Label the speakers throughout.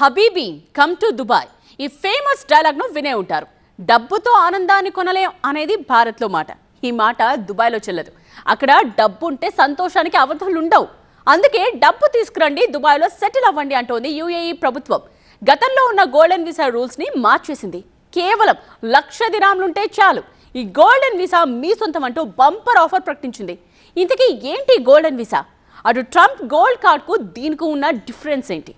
Speaker 1: Habibi come to Dubai ఈ famous డైలాగ్ను వినే ఉంటారు. డబ్బుతో ఆనందాన్ని కొనలేం అనేది భారత్లో మాట. ఈ మాట దుబాయ్లో చెల్లదు. అక్కడ డబ్బు ఉంటే సంతోషానికి అవధులు ఉండవు అందుకే డబ్బు తీసుకురండి దుబాయ్లో సెటిల్ అవ్వండి అంటోంది యుఏఈ ప్రభుత్వం. గతంలో ఉన్న గోల్డెన్ వీసా రూల్స్ని మార్చేసింది. కేవలం లక్ష దినాములుంటే చాలు. ఈ గోల్డెన్ వీసా మీ సొంతం అంటూ బంపర్ ఆఫర్ ప్రకటించింది. ఇంతకీ ఏంటి గోల్డెన్ వీసా? అటు ట్రంప్ గోల్డ్ కార్డ్కు దీనికి ఉన్న డిఫరెన్స్ ఏంటి?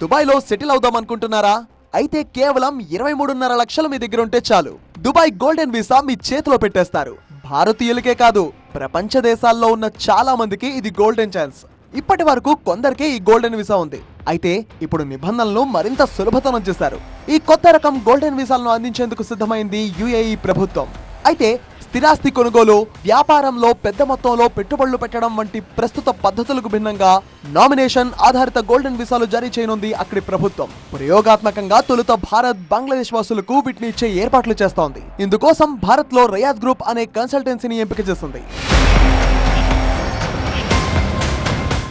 Speaker 2: దుబాయ్లో సెటిల్ అవుదాం అనుకుంటున్నారా? అయితే కేవలం ఇరవై మూడున్నర లక్షలు మీ దగ్గర ఉంటే చాలు. దుబాయ్ గోల్డెన్ వీసా మీ చేతిలో పెట్టేస్తారు. భారతీయులకే కాదు ప్రపంచ దేశాల్లో ఉన్న చాలా మందికి ఇది గోల్డెన్ ఛాన్స్. ఇప్పటి వరకు కొందరికే ఈ గోల్డెన్ వీసా ఉంది. అయితే ఇప్పుడు నిబంధనలు మరింత సులభతరం చేశారు. ఈ కొత్త రకం గోల్డెన్ వీసాలను అందించేందుకు సిద్ధమైంది యుఏఈ ప్రభుత్వం. అయితే స్థిరాస్తి కొనుగోలు వ్యాపారంలో పెద్ద మొత్తంలో పెట్టుబడులు పెట్టడం వంటి ప్రస్తుత పద్ధతులకు భిన్నంగా నామినేషన్ ఆధారిత గోల్డెన్ వీసాలు జారీ చేయనుంది అక్కడి ప్రభుత్వం. ప్రయోగాత్మకంగా తొలుత భారత్ బంగ్లాదేశ్ వాసులకు వీటిని ఇచ్చే ఏర్పాట్లు చేస్తోంది. ఇందుకోసం భారత్లో రయాద్ గ్రూప్ అనే కన్సల్టెన్సీని ఎంపిక చేసింది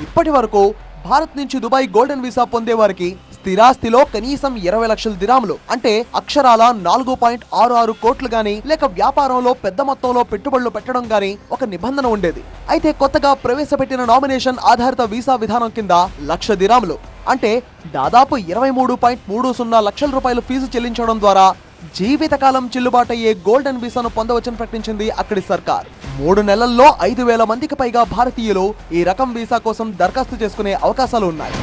Speaker 2: ఇప్పటి వరకు భారత్ నుంచి దుబాయ్ గోల్డెన్ వీసా పొందే వారికి స్థిరాస్తిలో కనీసం ఇరవై లక్షల దిరాములు అంటే అక్షరాల నాలుగు పాయింట్ ఆరు ఆరు కోట్లు గాని లేక వ్యాపారంలో పెద్ద మొత్తంలో పెట్టుబడులు పెట్టడం గాని ఒక నిబంధన ఉండేది. అయితే కొత్తగా ప్రవేశపెట్టిన నామినేషన్ ఆధారిత వీసా విధానం కింద లక్ష దిరాములు అంటే దాదాపు ఇరవై మూడు పాయింట్ మూడు సున్నా లక్షల రూపాయలు ఫీజు చెల్లించడం ద్వారా జీవితకాలం చెల్లుబాటయ్యే గోల్డెన్ వీసాను పొందవచ్చని ప్రకటించింది అక్కడి సర్కార్. మూడు నెలల్లో ఐదు వేల మందికి పైగా భారతీయులు ఈ రకం వీసా కోసం దరఖాస్తు చేసుకునే అవకాశాలు ఉన్నాయి.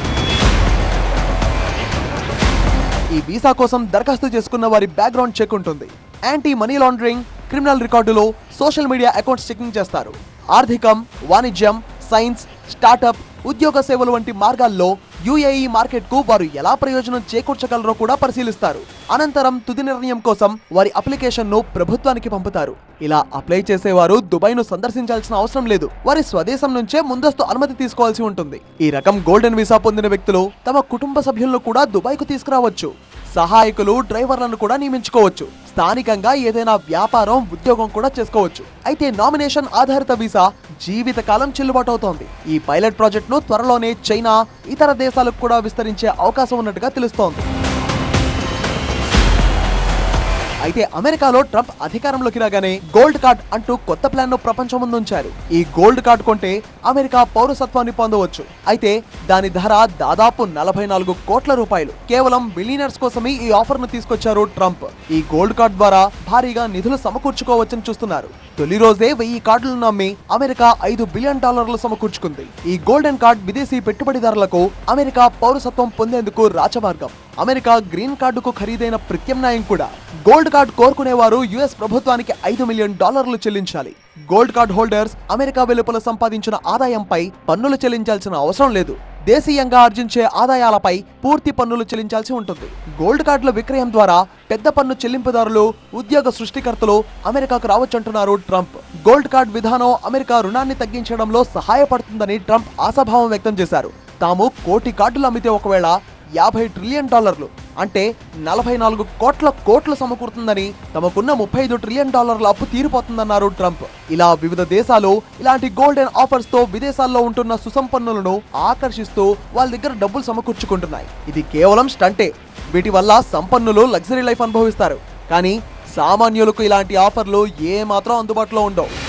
Speaker 2: ఈ వీసా కోసం దరఖాస్తు చేసుకున్న వారి బ్యాక్గ్రౌండ్ చెక్ ఉంటుంది. యాంటీ మనీ లాండరింగ్ క్రిమినల్ రికార్డులు సోషల్ మీడియా అకౌంట్స్ చెకింగ్ చేస్తారు. ఆర్థికం వాణిజ్యం సైన్స్ స్టార్టప్ ఉద్యోగ సేవలు వంటి మార్గాల్లో యుఏఈ మార్కెట్కు వారు ఎలా ప్రయోజనం చేకూర్చగలరో కూడా పరిశీలిస్తారు. అనంతరం తుది నిర్ణయం కోసం వారి అప్లికేషన్ను ప్రభుత్వానికి పంపుతారు. ఇలా అప్లై చేసేవారు దుబాయ్ను సందర్శించాల్సిన అవసరం లేదు. వారి స్వదేశం నుంచే ముందస్తు అనుమతి తీసుకోవాల్సి ఉంటుంది. ఈ రకం గోల్డెన్ వీసా పొందిన వ్యక్తులు తమ కుటుంబ సభ్యులను కూడా దుబాయ్కు తీసుకురావచ్చు. సహాయకులు డ్రైవర్లను కూడా నియమించుకోవచ్చు. స్థానికంగా ఏదైనా వ్యాపారం ఉద్యోగం కూడా చేసుకోవచ్చు. అయితే నామినేషన్ ఆధారిత వీసా జీవితకాలం చెల్లుబాటు అవుతోంది ఈ పైలట్ ప్రాజెక్టును త్వరలోనే చైనా ఇతర దేశాలకు కూడా విస్తరించే అవకాశం ఉన్నట్టుగా తెలుస్తోంది. అయితే అమెరికాలో ట్రంప్ అధికారంలోకి రాగానే గోల్డ్ కార్డ్ అంటూ కొత్త ప్లాన్ను ప్రపంచం ముందుంచారు. ఈ గోల్డ్ కార్డ్ కొంటే అమెరికా పౌరసత్వాన్ని పొందవచ్చు. అయితే దాని ధర దాదాపు నలభై నాలుగు కోట్ల రూపాయలు. కేవలం బిలీనర్స్ కోసమే ఈ ఆఫర్ను తీసుకొచ్చారు ట్రంప్. ఈ గోల్డ్ కార్డ్ ద్వారా భారీగా నిధులు సమకూర్చుకోవచ్చని చూస్తున్నారు. తొలి రోజే వెయ్యి కార్డులను నమ్మి అమెరికా ఐదు బిలియన్ డాలర్లు సమకూర్చుకుంది. ఈ గోల్డెన్ కార్డ్ విదేశీ పెట్టుబడిదారులకు అమెరికా పౌరసత్వం పొందేందుకు రాచమార్గం. అమెరికా గ్రీన్ కార్డుకు ఖరీదైన ప్రత్యామ్నాయం కూడా. గోల్డ్ కార్డ్ కోరుకునేవారు యుఎస్ ప్రభుత్వానికి ఐదు మిలియన్ డాలర్లు చెల్లించాలి. గోల్డ్ కార్డ్ హోల్డర్స్ అమెరికా వెలుపల సంపాదించిన ఆదాయంపై పన్నులు చెల్లించాల్సిన అవసరం లేదు. దేశీయంగా ఆర్జించే ఆదాయాలపై పూర్తి పన్నులు చెల్లించాల్సి ఉంటుంది. గోల్డ్ కార్డుల విక్రయం ద్వారా పెద్ద పన్ను చెల్లింపుదారులు ఉద్యోగ సృష్టికర్తలు అమెరికాకు రావచ్చంటున్నారు ట్రంప్. గోల్డ్ కార్డ్ విధానం అమెరికా రుణాన్ని తగ్గించడంలో సహాయపడుతుందని ట్రంప్ ఆశాభావం వ్యక్తం చేశారు. తాము కోటి కార్డులు అమ్మితే ఒకవేళ యాభై ట్రిలియన్ డాలర్లు అంటే నలభై నాలుగు కోట్ల కోట్లు సమకూరుతుందని తమకున్న ముప్పై ఐదు ట్రిలియన్ డాలర్ల అప్పు తీరిపోతుందన్నారు ట్రంప్. ఇలా వివిధ దేశాలు ఇలాంటి గోల్డెన్ ఆఫర్స్తో విదేశాల్లో ఉంటున్న సుసంపన్నులను ఆకర్షిస్తూ వాళ్ళ దగ్గర డబ్బులు సమకూర్చుకుంటున్నాయి. ఇది కేవలం స్టంటే. వీటి వల్ల సంపన్నులు లగ్జరీ లైఫ్ అనుభవిస్తారు. కానీ సామాన్యులకు ఇలాంటి ఆఫర్లు ఏమాత్రం అందుబాటులో ఉండవు.